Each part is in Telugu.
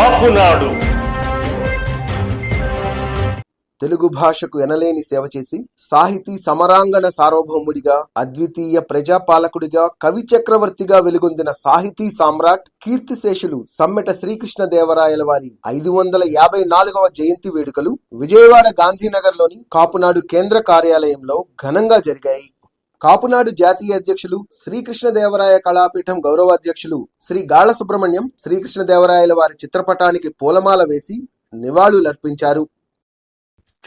కాపునాడు తెలుగు భాషకు ఎనలేని సేవ చేసి సాహితీ సమరాంగణ సార్వభౌముడిగా అద్వితీయ ప్రజాపాలకుడిగా కవి చక్రవర్తిగా వెలుగొందిన సాహితీ సామ్రాట్ కీర్తిశేషులు సమ్మెట శ్రీకృష్ణ దేవరాయల వారి ఐదు వందల యాభై నాలుగవ జయంతి వేడుకలు విజయవాడ గాంధీనగర్లోని కాపునాడు కేంద్ర కార్యాలయంలో ఘనంగా జరిగాయి. కాపునాడు జాతీయ అధ్యక్షులు శ్రీకృష్ణదేవరాయ కళాపీఠం గౌరవాధ్యక్షులు శ్రీ గాళ్ళ సుబ్రహ్మణ్యం శ్రీకృష్ణదేవరాయల వారి చిత్రపటానికి పూలమాల వేసి నివాళులర్పించారు.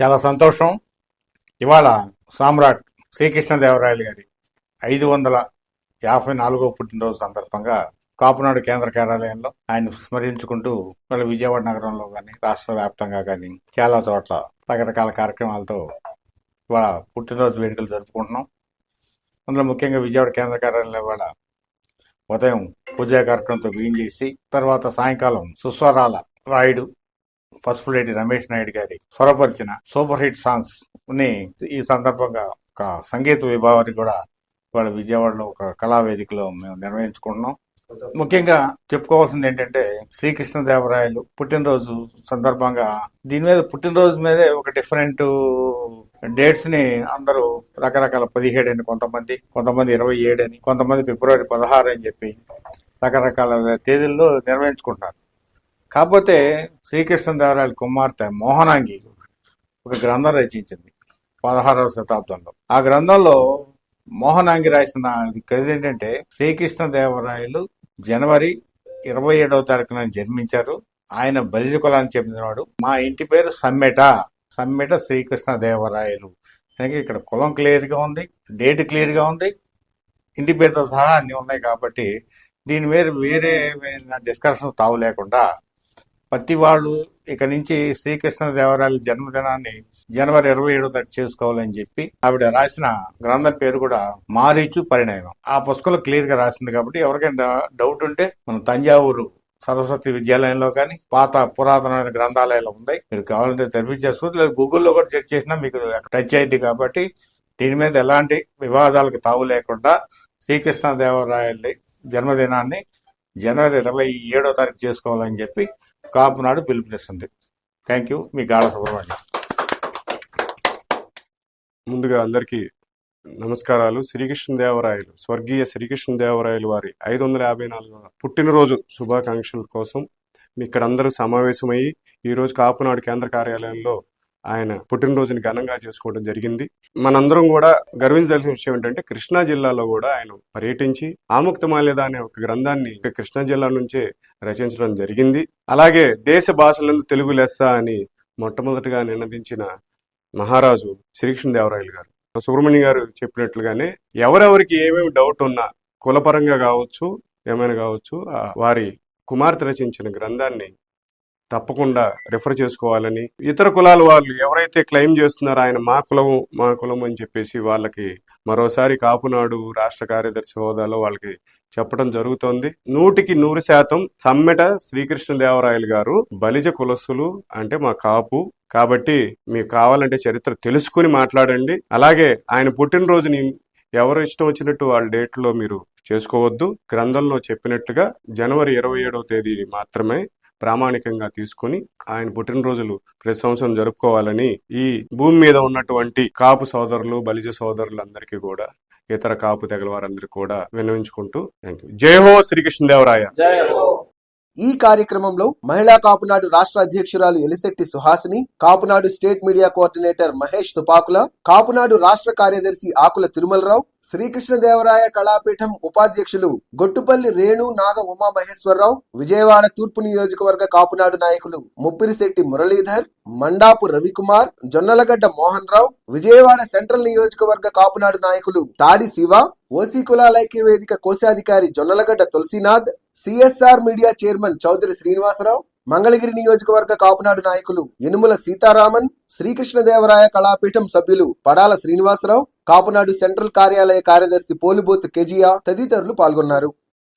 చాలా సంతోషం. ఇవాళ సామ్రాట్ శ్రీకృష్ణదేవరాయలు గారి ఐదు వందల యాభై నాలుగో పుట్టినరోజు సందర్భంగా కాపునాడు కేంద్ర కార్యాలయంలో ఆయన స్మరించుకుంటూ వాళ్ళ విజయవాడ నగరంలో కానీ రాష్ట్ర వ్యాప్తంగా కానీ చాలా చోట్ల రకరకాల కార్యక్రమాలతో ఇవాళ పుట్టినరోజు వేడుకలు జరుపుకుంటున్నాం. అందులో ముఖ్యంగా విజయవాడ కేంద్ర కార్యాలయంలో ఇవాళ ఉదయం పూజా కార్యక్రమంతో బిగిన్ చేసి తర్వాత సాయంకాలం సుస్వరాల రాయుడు ఫస్ట్ లేడీ రమేష్ నాయుడు గారి స్వరపరిచిన సూపర్ హిట్ సాంగ్స్ని ఈ సందర్భంగా ఒక సంగీత విభావాన్ని కూడా ఇవాళ విజయవాడలో ఒక కళావేదికలో మేము నిర్వహించుకుంటున్నాం. ముఖ్యంగా చెప్పుకోవాల్సింది ఏంటంటే శ్రీకృష్ణదేవరాయలు పుట్టినరోజు సందర్భంగా దీని మీద పుట్టినరోజు మీదే ఒక డిఫరెంట్ డేట్స్ని అందరూ రకరకాల పదిహేడు అని కొంతమంది కొంతమంది ఇరవై ఏడు అని కొంతమంది ఫిబ్రవరి పదహారు అని చెప్పి రకరకాల తేదీల్లో నిర్వహించుకుంటారు. కాకపోతే శ్రీకృష్ణదేవరాయల కుమార్తె మోహనాంగి ఒక గ్రంథం రచించింది పదహారవ శతాబ్దంలో. ఆ గ్రంథంలో మోహనాంగి రాసిన కథ ఏంటంటే శ్రీకృష్ణదేవరాయలు జనవరి ఇరవై ఏడవ తారీఖున జన్మించారు. ఆయన బలిజ కులానికి చెందినవాడు మా ఇంటి పేరు సమ్మెట. సమ్మెట శ్రీకృష్ణదేవరాయలు కనుక ఇక్కడ కులం క్లియర్గా ఉంది డేట్ క్లియర్గా ఉంది ఇంటి పేరుతో సహా అన్ని ఉన్నాయి కాబట్టి దీని మీద వేరే డిస్కషన్ తావు లేకుండా ప్రతి వాళ్ళు ఇక నుంచి శ్రీకృష్ణదేవరాయల జన్మదినాన్ని జనవరి ఇరవై ఏడో తారీఖు చేసుకోవాలని చెప్పి ఆవిడ రాసిన గ్రంథం పేరు కూడా మారీచు పరిణామం. ఆ పుస్తకంలో క్లియర్గా రాసింది కాబట్టి ఎవరికైనా డౌట్ ఉంటే మన తంజావూరు సరస్వతి విద్యాలయంలో కానీ పాత పురాతనమైన గ్రంథాలయాలు ఉన్నాయి. మీరు కావాలంటే తెరిపించేసుకోవచ్చు లేదా గూగుల్లో కూడా సెర్చ్ చేసినా మీకు టచ్ అయింది కాబట్టి దీని మీద ఎలాంటి వివాదాలకు తావు లేకుండా శ్రీకృష్ణదేవరాయల్ని జన్మదినాన్ని జనవరి ఇరవై ఏడో తారీఖు చేసుకోవాలని చెప్పి కాపునాడు పిలుపునిస్తుంది. థ్యాంక్ యూ మీ గాఢ సుబ్రహ్మణ్యం ముందుగా అందరికీ నమస్కారాలు. శ్రీకృష్ణదేవరాయలు స్వర్గీయ శ్రీకృష్ణదేవరాయలు వారి ఐదు వందల యాభై నాలుగు పుట్టినరోజు శుభాకాంక్షల కోసం ఇక్కడ అందరూ సమావేశమయ్యి ఈరోజు కాపునాడు కేంద్ర కార్యాలయంలో ఆయన పుట్టినరోజుని ఘనంగా చేసుకోవడం జరిగింది. మనందరం కూడా గర్వించదలసిన విషయం ఏంటంటే కృష్ణా జిల్లాలో కూడా ఆయన పర్యటించి ఆముక్తమాల్యద అనే ఒక గ్రంథాన్ని కృష్ణా జిల్లా నుంచే రచించడం జరిగింది. అలాగే దేశ భాషలందు తెలుగు లెస్స అని మొట్టమొదటిగా నినదించిన మహారాజు శ్రీకృష్ణదేవరాయలు గారు. సుబ్రహ్మణ్యం గారు చెప్పినట్లుగానే ఎవరెవరికి ఏమేమి డౌట్ ఉన్నా కులపరంగా కావచ్చు ఏమైనా కావచ్చు వారి కుమార్తె రచించిన గ్రంథాన్ని తప్పకుండా రిఫర్ చేసుకోవాలని. ఇతర కులాల వాళ్ళు ఎవరైతే క్లెయిమ్ చేస్తున్నారో ఆయన మా కులం మా కులం అని చెప్పేసి వాళ్ళకి మరోసారి కాపునాడు రాష్ట్ర కార్యదర్శి హోదాలో వాళ్ళకి చెప్పడం జరుగుతోంది. నూటికి నూరు శాతం సమ్మెట శ్రీకృష్ణదేవరాయలు గారు బలిజ కులస్సులు అంటే మా కాపు. కాబట్టి మీకు కావాలంటే చరిత్ర తెలుసుకుని మాట్లాడండి. అలాగే ఆయన పుట్టినరోజుని ఎవరు ఇష్టం వచ్చినట్టు వాళ్ళ డేట్లో మీరు చేసుకోవద్దు. గ్రంథంలో చెప్పినట్లుగా జనవరి ఇరవై ఏడవ తేదీ మాత్రమే ప్రామాణికంగా తీసుకుని ఆయన పుట్టినరోజులు ప్రతి సంవత్సరం జరుపుకోవాలని ఈ భూమి మీద ఉన్నటువంటి కాపు సోదరులు బలిజ సోదరులందరికీ కూడా ఇతర కాపు తెగల వారందరికీ కూడా విన్నవించుకుంటూ థ్యాంక్ యూ జై హో శ్రీకృష్ణదేవరాయ. ఈ కార్యక్రమంలో మహిళా కాపునాడు రాష్ట్ర అధ్యక్షురాలు Elisetti Suhasini Kapunadu state media coordinator Mahesh Tupakula Kapunadu రాష్ట్ర కార్యదర్శి ఆకుల తిరుమలరావు శ్రీకృష్ణదేవరాయ కళాపీఠం ఉపాధ్యక్షులు గొట్టుపల్లి రేణు నాగ ఉమా మహేశ్వరరావు విజయవాడ తూర్పు నియోజకవర్గ కాపునాడు నాయకులు ముప్పిరిశెట్టి మురళీధర్ మండాపు రవికుమార్ జొన్నలగడ్డ మోహన్ రావు విజయవాడ సెంట్రల్ నియోజకవర్గ కాపునాడు నాయకులు తాడి శివ ఓసీ కులాలైక్య వేదిక కోశాధికారి Jonnalagadda Tulasinath CSR media chairman Chowdary Srinivasarao Mangalagiri నియోజకవర్గ కాపునాడు నాయకులు యనుమల సీతారామన్ శ్రీకృష్ణదేవరాయ కళాపీఠం సభ్యులు పడాల శ్రీనివాసరావు కాపునాడు సెంట్రల్ కార్యాలయ కార్యదర్శి పోలిబోత్ కెజియా తదితరులు పాల్గొన్నారు.